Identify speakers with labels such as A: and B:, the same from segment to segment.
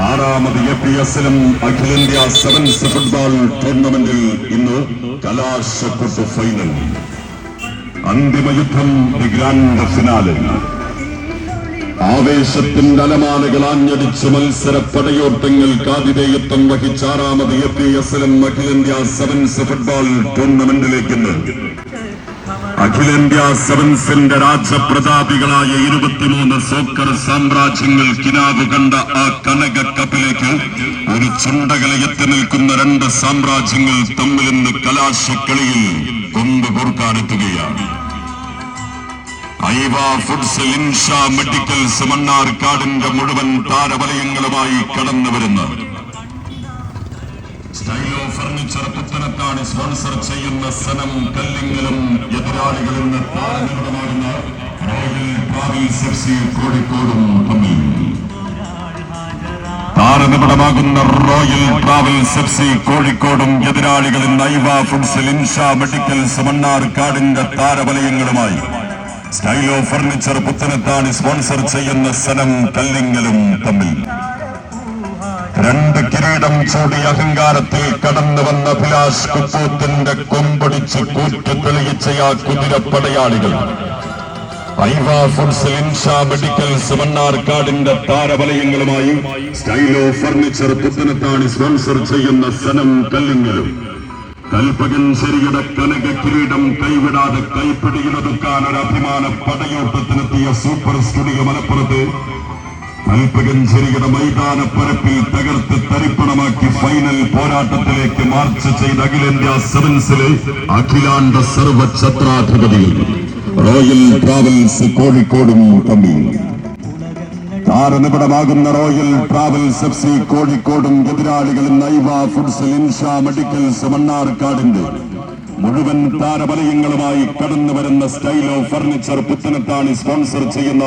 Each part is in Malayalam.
A: ആറാമത് എ പി എസിലും അഖിലേന്ത്യാ സെവൻസ് ഫുട്ബോൾ ടൂർണമെന്റിൽ ഇന്ന് കലാശക്കൊട്ട് ഫൈനൽ അന്തിമ യുദ്ധം ദി ഗ്രാൻഡ് ഫിനാലെ ആവേശത്തിന്റെ അലമാലകൾ ആഞ്ഞടിച്ച് മത്സര പടയോട്ടങ്ങൾക്ക് ആതിഥേയത്വം വഹിച്ച ആറാമത് എ പി എസിലും അഖിലേന്ത്യാ സെവൻസ് ഫുട്ബോൾ ടൂർണമെന്റിലേക്ക് ഇന്ന് അഖിലേന്ത്യാ സെവൻസിന്റെ രാജപ്രതാപികളായ ഇരുപത്തിമൂന്ന് സോക്കർ സാമ്രാജ്യങ്ങൾ കിനാവ് കണ്ട ആ കനക കപ്പിലേക്ക് ഒരു ചുണ്ടകളെ എത്തി നിൽക്കുന്ന രണ്ട് സാമ്രാജ്യങ്ങൾ തമ്മിൽ ഇന്ന് കലാശക്കളിയിൽ കൊമ്പ് കോർക്കാനെത്തുകയാണ്. ഐവ ഫുഡ്സ് ലിൻഷ മെഡിക്കൽസ് മണ്ണാർക്കാടിന്റെ മുഴുവൻ താരവലയങ്ങളുമായി കടന്നു വരുന്ന സ്റ്റൈലോ ഫർണിച്ചർ പുത്തനത്താണ് സ്പോൺസർ ചെയ്യുന്ന സനം കല്ലിങ്ങലും എതിരാളികളിൽ നിന്ന് റോയൽ ട്രാവൽസ് എഫ് കോഴിക്കോടും തമ്മിൽ. താരനിപടമാകുന്ന റോയൽ ട്രാവൽസ് എഫ് സി കോഴിക്കോടും എതിരാളികളിൽ നൈവ ഇൻഷാ മെഡിക്കൽ മെഡിക്കൽസ് മണ്ണാർക്കാടിന്റെ താരവലയങ്ങളുമായി. സ്റ്റൈലോ ഫർണിച്ചർ പുത്തനത്താണി സ്പോൺസർ ചെയ്യുന്ന സനം കല്ലിങ്ങലും തമ്മിൽ. രണ്ട് കിരീടം ചൂടി അഹങ്കാരത്തിൽ കടന്നു വന്ന അഭിലാഷ് കുപ്പൂത്തിന്റെ കൊമ്പടിച്ച് കൂറ്റു തെളിയിച്ച ആ കുതിരപ്പടയാളികൾ. ഐവ ഫുഡ്സ് ലിൻഷ മെഡിക്കൽസ് മണ്ണാർക്കാടിന്റെ താരവലയങ്ങളുമായി സ്റ്റൈലോ ഫർണിച്ചർ പുത്തനത്താണി സ്പോൺസർ ചെയ്യുന്ന സനം കല്ലിങ്ങലും. കൽപ്പകൻ ശരിയുടെ കനക കിരീടം കൈവിടാതെ കൈപ്പിടിയിലൊതുക്കാൻ ഒരു അഭിമാന പടയോട്ടത്തിനെത്തിയ സൂപ്പർ സ്റ്റുഡിയോ മലപ്പുറത്ത് കൽപ്പകൻ ചെറുകിട മൈതാന പരപ്പിൽ തകർത്ത് തരിപ്പണമാക്കി ഫൈനൽ പോരാട്ടത്തിലേക്ക് മാർച്ച് ചെയ്ത അഖിലേന്ത്യാ സെവൻസിലെ അഖിലാണ്ട സർവ ഛത്രാധിപതി റോയൽ ട്രാവൽസ് കോഴിക്കോടും തമ്മിൽ. താരനിപടമാകുന്ന റോയൽ ട്രാവൽസ് എഫ് സി കോഴിക്കോടും എതിരാളികളും നൈവ ഫുഡ്സ് ഇൻഷാ മെഡിക്കൽസ് മണ്ണാർക്കാടിന്റെ മുഴുവൻ താരവലയങ്ങളുമായി കടന്നു വരുന്ന സ്റ്റൈൽ ഓഫ് ഫർണിച്ചർ പുത്തനത്താണ് സ്പോൺസർ ചെയ്യുന്ന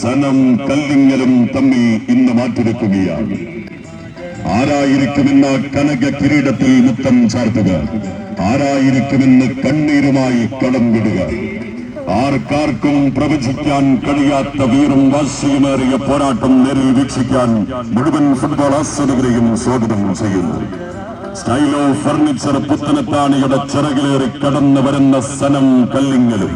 A: സനം കല്ലിങ്ങലും തമ്മിൽ ഇന്ന് മാറ്റിവെക്കുകയാണ്. ആരായിരിക്കുമെന്ന കനക കിരീടത്തിൽ മുത്തം ചാർത്തുക. ആരായിരിക്കുമെന്ന് കണ്ണീരുമായി കടം വിടുക ആർക്കാർക്കും പ്രവചിക്കാൻ കഴിയാത്ത വീറും വാശിയുമേറിയ പോരാട്ടം നേരിൽ വീക്ഷിക്കാൻ മുഴുവൻ ഫുട്ബോൾ ആസ്വദകരെയും സ്വാഗതം ചെയ്യുന്നു. സ്റ്റൈലോ ഫർണിച്ചർ പുത്തനത്താണിയുടെ ചിറകിലേറി കടന്നു വരുന്ന സനം കല്ലിങ്ങലും.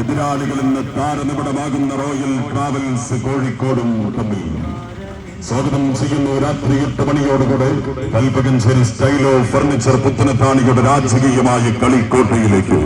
A: എതിരാളികളിൽ നിന്ന് താരനിപടമാകുന്ന റോയൽ ട്രാവൽസ് കോഴിക്കോടും തമ്മിൽ. സ്വാഗതം ചെയ്യുന്നു രാത്രി എട്ട് മണിയോടുകൂടെ കൽപ്പകഞ്ചേരി സ്റ്റൈലോ ഫർണിച്ചർ പുത്തനത്താണിയുടെ രാജകീയമായ കളിക്കോട്ടയിലേക്ക്.